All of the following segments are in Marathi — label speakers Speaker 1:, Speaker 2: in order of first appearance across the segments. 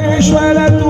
Speaker 1: Venezuela, tú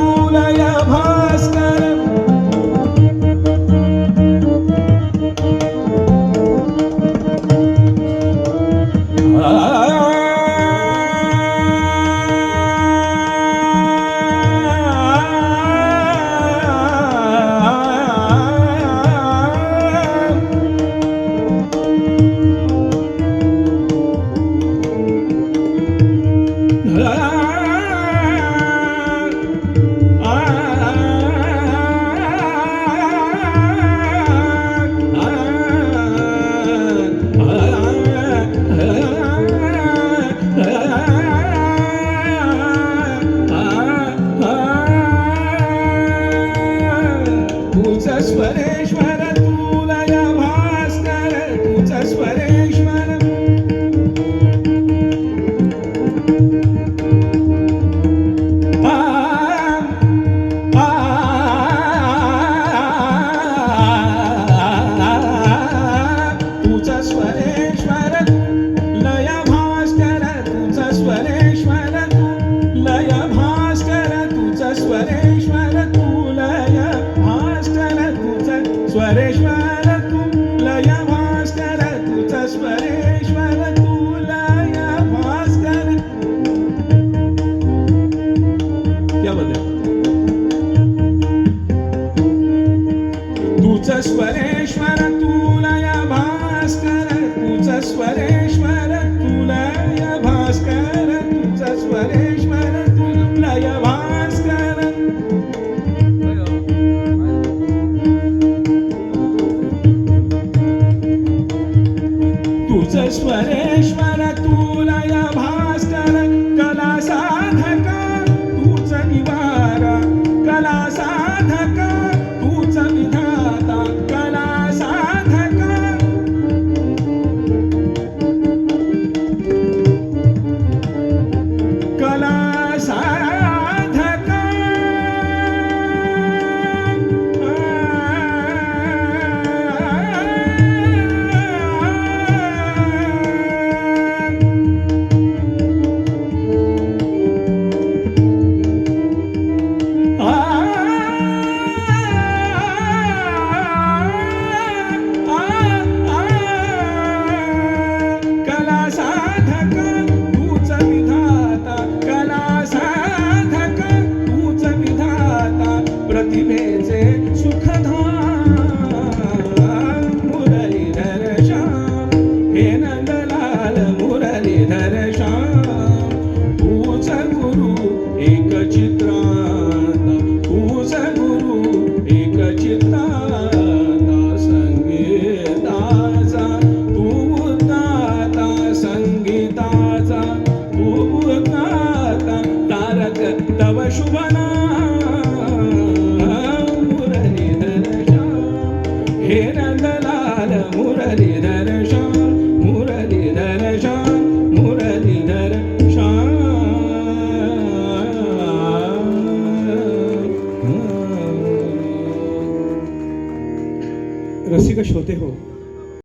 Speaker 1: That's. स्वरेश्वर तुलया Bhaskar तुच स्वरेश्वर तुलया Bhaskar तुच स्वरेश्वर तुलय Bhaskar. तुझ स्वरेश्वर रसिक श्रोते हो।